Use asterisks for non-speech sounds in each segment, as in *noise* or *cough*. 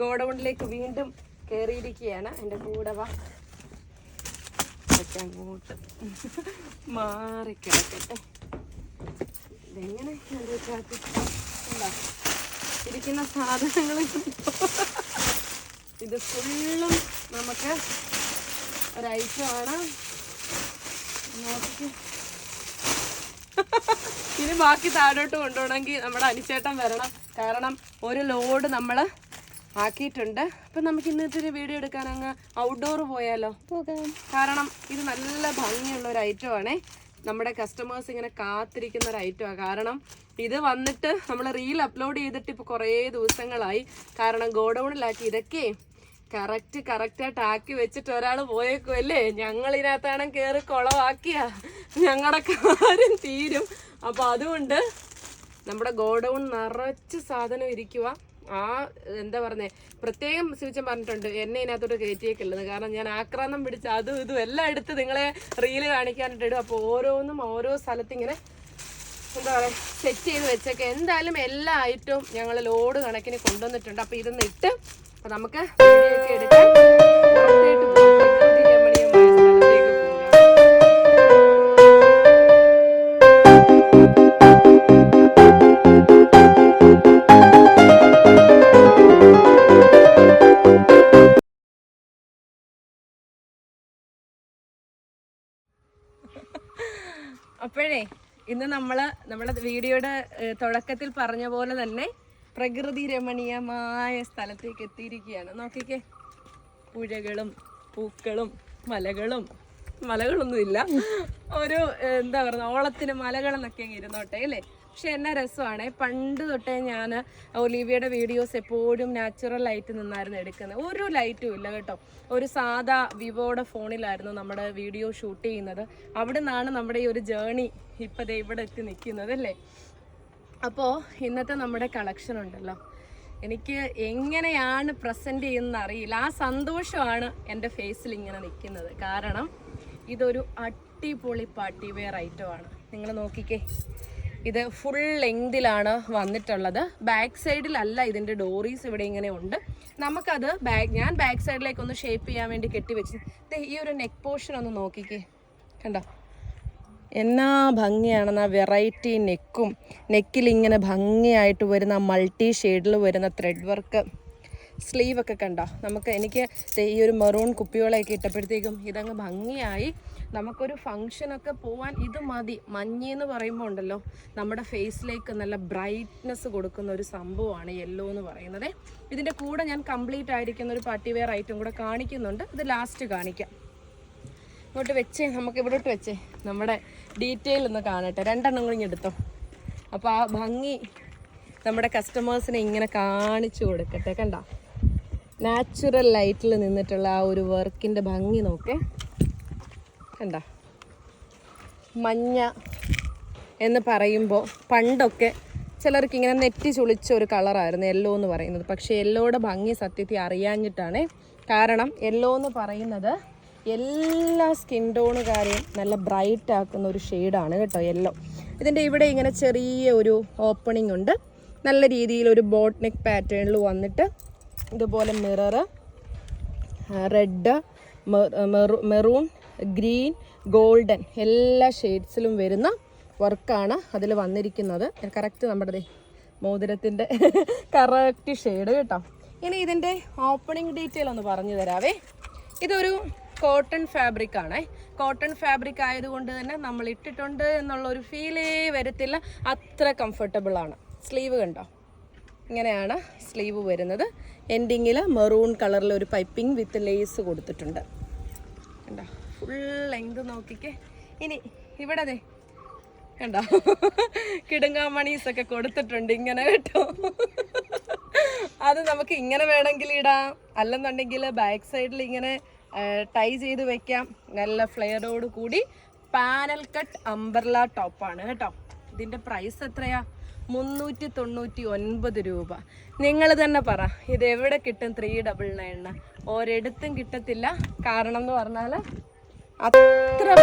ഗോഡൗണിലേക്ക് വീണ്ടും കയറിയിരിക്കുകയാണ് എന്റെ കൂടെ വാ. ഇതൊക്കെ അങ്ങോട്ട് മാറി കിടക്കട്ടെ ഇതെങ്ങനെ? ഇരിക്കുന്ന സാധനങ്ങൾ ഇത് ഫുള്ളും നമുക്ക് ഒരൈറ്റമാണ്. നോക്കിക്കേ. ഇനി ബാക്കി താഴോട്ട് കൊണ്ടുപോകണമെങ്കിൽ നമ്മുടെ അനിച്ചേട്ടൻ വരണം. കാരണം ഒരു ലോഡ് നമ്മൾ ആക്കിയിട്ടുണ്ട്. അപ്പം നമുക്ക് ഇന്നത്തെ ഒരു വീഡിയോ എടുക്കാൻ അങ്ങ് ഔട്ട്ഡോർ പോയാലോ? കാരണം ഇത് നല്ല ഭംഗിയുള്ള ഒരു ഐറ്റം ആണേ. നമ്മുടെ കസ്റ്റമേഴ്സ് ഇങ്ങനെ കാത്തിരിക്കുന്ന ഒരു ഐറ്റമാണ് കാരണം ഇത് വന്നിട്ട് നമ്മൾ റീൽ അപ്ലോഡ് ചെയ്തിട്ട് ഇപ്പോൾ കുറേ ദിവസങ്ങളായി. കാരണം ഗോഡൗണിലാക്കി. ഇതൊക്കെ കറക്റ്റ് കറക്റ്റായിട്ട് ആക്കി വെച്ചിട്ട് ഒരാൾ പോയേക്കും അല്ലേ? ഞങ്ങൾ ഇതിനകത്താണ് കയറി കുളവാക്കിയ. ഞങ്ങളുടെ കാര്യം തീരും. അപ്പോൾ അതുകൊണ്ട് നമ്മുടെ ഗോഡൗൺ നിറച്ച് സാധനം ഇരിക്കുക ആ എന്താ പറഞ്ഞേ പ്രത്യേകം സിവിച്ചൻ പറഞ്ഞിട്ടുണ്ട് എന്നെ ഇതിനകത്തോട്ട് കയറ്റിയേക്കുള്ളത് കാരണം ഞാൻ ആക്രാന്തം പിടിച്ച് അതും ഇതും എല്ലാം എടുത്ത് നിങ്ങളെ റീൽ കാണിക്കാനായിട്ട് ഇടും. അപ്പോൾ ഓരോന്നും ഓരോ സ്ഥലത്ത് ഇങ്ങനെ എന്താ പറയുക സെറ്റ് ചെയ്ത് വെച്ചൊക്കെ. എന്തായാലും എല്ലാ ഐറ്റവും ഞങ്ങൾ ലോഡ് കണക്കിന് കൊണ്ടുവന്നിട്ടുണ്ട്. അപ്പോൾ ഇതൊന്ന് ഇട്ട് അപ്പോൾ നമുക്ക് വീഡിയോ അപ്പോഴേ ഇന്ന് നമ്മൾ നമ്മുടെ വീഡിയോയുടെ തുടക്കത്തിൽ പറഞ്ഞ പോലെ തന്നെ പ്രകൃതി രമണീയമായ സ്ഥലത്തേക്ക് എത്തിയിരിക്കുകയാണ്. നോക്കിക്കേ. പുഴകളും പൂക്കളും മലകളും മലകളൊന്നുമില്ല. ഒരു എന്താ പറയുക ഓളത്തിന് മലകളെന്നൊക്കെ ഇരുന്നോട്ടെ അല്ലേ? പക്ഷെ എന്നെ രസമാണ് പണ്ട് തൊട്ടേ ഞാൻ ഒലീവിയുടെ വീഡിയോസ് എപ്പോഴും നാച്ചുറൽ ലൈറ്റ് നിന്നായിരുന്നു എടുക്കുന്നത്. ഒരു ലൈറ്റും ഇല്ല കേട്ടോ. ഒരു സാധാ വിവോയുടെ ഫോണിലായിരുന്നു നമ്മുടെ വീഡിയോ ഷൂട്ട് ചെയ്യുന്നത്. അവിടെ നിന്നാണ് നമ്മുടെ ഈ ഒരു ജേണി ഇപ്പം ഇവിടെ എത്തി നിൽക്കുന്നത് അല്ലേ? അപ്പോൾ ഇന്നത്തെ നമ്മുടെ കളക്ഷൻ ഉണ്ടല്ലോ. എനിക്ക് എങ്ങനെയാണ് പ്രസന്റ് ചെയ്യുന്നത് അറിയില്ല. ആ സന്തോഷമാണ് എന്റെ ഫേസിൽ ഇങ്ങനെ നിൽക്കുന്നത്. കാരണം ഇതൊരു അടിപൊളി പാർട്ടി വെയർ ഐറ്റമാണ് നിങ്ങൾ നോക്കിക്കേ. ഇത് ഫുൾ ലെങ്തിലാണ് വന്നിട്ടുള്ളത്. ബാക്ക് സൈഡിലല്ല ഇതിന്റെ ഡോറീസ് ഇവിടെ ഇങ്ങനെ ഉണ്ട്. നമുക്കത് ബാക്ക് ഞാൻ ബാക്ക് സൈഡിലേക്ക് ഒന്ന് ഷേപ്പ് ചെയ്യാൻ വേണ്ടി കെട്ടിവെച്ച്. ഈ ഒരു നെക്ക് പോർഷൻ ഒന്ന് നോക്കിക്കേ. കണ്ടോ? എന്നാ ഭംഗിയാണെന്ന് വെറൈറ്റി നെക്കും നെക്കിൽ ഇങ്ങനെ ഭംഗിയായിട്ട് വരുന്ന മൾട്ടി ഷെയ്ഡിൽ വരുന്ന ത്രെഡ് വർക്ക് സ്ലീവൊക്കെ കണ്ടോ? നമുക്ക് എനിക്ക് ഈ ഒരു മെറൂൺ കുപ്പികളൊക്കെ ഇട്ടപ്പോഴത്തേക്കും ഇതങ്ങ് ഭംഗിയായി. നമുക്കൊരു ഫങ്ഷനൊക്കെ പോവാൻ ഇത് മതി. മഞ്ഞി എന്ന് പറയുമ്പോൾ ഉണ്ടല്ലോ നമ്മുടെ ഫേസിലേക്ക് നല്ല ബ്രൈറ്റ്നെസ് കൊടുക്കുന്ന ഒരു സംഭവമാണ് യെല്ലോ എന്ന് പറയുന്നത്. ഇതിന്റെ കൂടെ ഞാൻ കംപ്ലീറ്റ് ആയിരിക്കുന്ന ഒരു പാർട്ടി വെയർ ഐറ്റം കൂടെ കാണിക്കുന്നുണ്ട്. ഇത് ലാസ്റ്റ് കാണിക്കാം. ഇങ്ങോട്ട് വെച്ചേ നമുക്ക് ഇവിടോട്ട് വെച്ചേ. നമ്മുടെ ഡീറ്റെയിൽ ഒന്ന് കാണട്ടെ. രണ്ടെണ്ണം കൂടി എടുത്തോ. അപ്പോൾ ആ ഭംഗി നമ്മുടെ കസ്റ്റമേഴ്സിനെ ഇങ്ങനെ കാണിച്ചു കൊടുക്കട്ടെ കണ്ട? നാച്ചുറൽ ലൈറ്റിൽ നിന്നിട്ടുള്ള ആ ഒരു വർക്കിന്റെ ഭംഗി നോക്കേ. കണ്ട മഞ്ഞ എന്ന് പറയുമ്പോൾ പണ്ടൊക്കെ ചിലർക്ക് ഇങ്ങനെ നെറ്റി ചുളിച്ച ഒരു കളറായിരുന്നു യെല്ലോ എന്ന് പറയുന്നത്. പക്ഷേ യെല്ലോയുടെ ഭംഗി സത്യത്തിൽ അറിയാഞ്ഞിട്ടാണ്. കാരണം യെല്ലോ എന്ന് പറയുന്നത് എല്ലാ സ്കിൻ ടോണുകാരെയും നല്ല ബ്രൈറ്റ് ആക്കുന്ന ഒരു ഷെയ്ഡാണ് കേട്ടോ യെല്ലോ ഇതിന്റെ ഇവിടെ ഇങ്ങനെ ചെറിയ ഒരു ഓപ്പണിംഗ് ഉണ്ട്. നല്ല രീതിയിൽ ഒരു ബോട്ട് നെക്ക് പാറ്റേണിൽ വന്നിട്ട് ഇതുപോലെ mirror red maroon green golden എല്ലാ ഷെയ്ഡ്സിലും വരുന്ന വർക്കാണ് അതിൽ വന്നിരിക്കുന്നത്. കറക്റ്റ് നമ്മുടെ മോതിരത്തിന്റെ *laughs* കറക്റ്റ് ഷെയ്ഡ് കേട്ടോ. ഇനി ഇതിന്റെ ഓപ്പണിംഗ് ഡീറ്റെയിൽ ഒന്ന് പറഞ്ഞു തരാവേ. ഇതൊരു കോട്ടൺ ഫാബ്രിക് ആണേ. കോട്ടൺ ഫാബ്രിക് ആയതുകൊണ്ട് തന്നെ നമ്മൾ ഇട്ടിട്ടുണ്ട് എന്നുള്ള ഒരു ഫീലേ വരത്തില്ല. അത്ര കംഫർട്ടബിൾ ആണ്. സ്ലീവ് കണ്ടോ? ഇങ്ങനെയാണ് സ്ലീവ് വരുന്നത്. എൻഡിങ്ങിൽ മെറൂൺ കളറിൽ ഒരു പൈപ്പിംഗ് വിത്ത് ലേസ് കൊടുത്തിട്ടുണ്ട്. കണ്ടോ? ഫുൾ ലെങ്ത് നോക്കിക്കേ. ഇനി ഇവിടെ അതെ കണ്ടോ? കിടുങ്ങാമണീസ് ഒക്കെ കൊടുത്തിട്ടുണ്ട് ഇങ്ങനെ കേട്ടോ. അത് നമുക്ക് ഇങ്ങനെ വേണമെങ്കിൽ ഇടാം. അല്ലെന്നുണ്ടെങ്കിൽ ബാക്ക് സൈഡിൽ ഇങ്ങനെ ടൈ ചെയ്ത് വെക്കാം. നല്ല ഫ്ലെയറോട് കൂടി പാനൽ കട്ട് അംബർല ടോപ്പാണ് കേട്ടോ. ഇതിന്റെ പ്രൈസ് എത്രയാ? മുന്നൂറ്റി തൊണ്ണൂറ്റി ഒൻപത് രൂപ. നിങ്ങൾ തന്നെ പറ ഇത് എവിടെ കിട്ടും? ത്രീ ഡബിൾ നയണ് ഒരിടത്തും കിട്ടത്തില്ല. കാരണം എന്ന് പറഞ്ഞാൽ അത്ര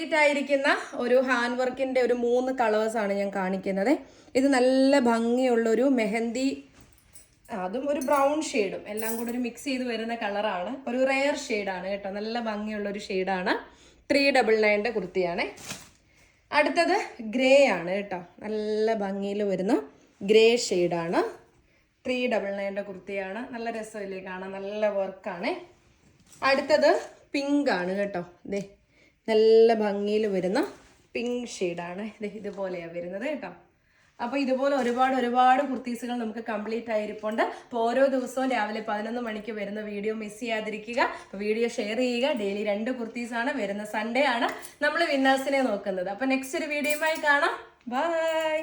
കംപ്ലീറ്റ് ആയിരിക്കുന്ന ഒരു ഹാൻഡ് വർക്കിന്റെ ഒരു മൂന്ന് കളേഴ്സ് ആണ് ഞാൻ കാണിക്കുന്നത്. ഇത് നല്ല ഭംഗിയുള്ള ഒരു മെഹന്തി അതും ഒരു ബ്രൗൺ ഷെയ്ഡും എല്ലാം കൂടെ ഒരു മിക്സ് ചെയ്ത് വരുന്ന കളറാണ് ഒരു റെയർ ഷെയ്ഡാണ് കേട്ടോ. നല്ല ഭംഗിയുള്ള ഒരു ഷെയ്ഡാണ് ത്രീ ഡബിൾ നയന്റെ കുർത്തിയാണ്. അടുത്തത് ഗ്രേ ആണ് കേട്ടോ. നല്ല ഭംഗിയിൽ വരുന്ന ഗ്രേ ഷെയ്ഡാണ് ത്രീ ഡബിൾ നയന്റെ കുർത്തിയാണ്. നല്ല രസമില്ലേ കാണാൻ? നല്ല വർക്കാണ് അടുത്തത് പിങ്ക് ആണ് കേട്ടോ. ദേ നല്ല ഭംഗിയിൽ വരുന്ന പിങ്ക് ഷെയ്ഡാണ് ഇത് ഇതുപോലെയാണ് വരുന്നത് കേട്ടോ. അപ്പോൾ ഇതുപോലെ ഒരുപാട് ഒരുപാട് കുർത്തീസുകൾ നമുക്ക് കംപ്ലീറ്റ് ആയിരിപ്പുണ്ട്. അപ്പോൾ ഓരോ ദിവസവും രാവിലെ പതിനൊന്ന് മണിക്ക് വരുന്ന വീഡിയോ മിസ് ചെയ്യാതിരിക്കുക. വീഡിയോ ഷെയർ ചെയ്യുക. ഡെയിലി രണ്ട് കുർത്തീസാണ് വരുന്ന സൺഡേ ആണ് നമ്മൾ വിന്നേഴ്സിനെ നോക്കുന്നത്. അപ്പോൾ നെക്സ്റ്റ് ഒരു വീഡിയോയുമായി കാണാം. ബൈ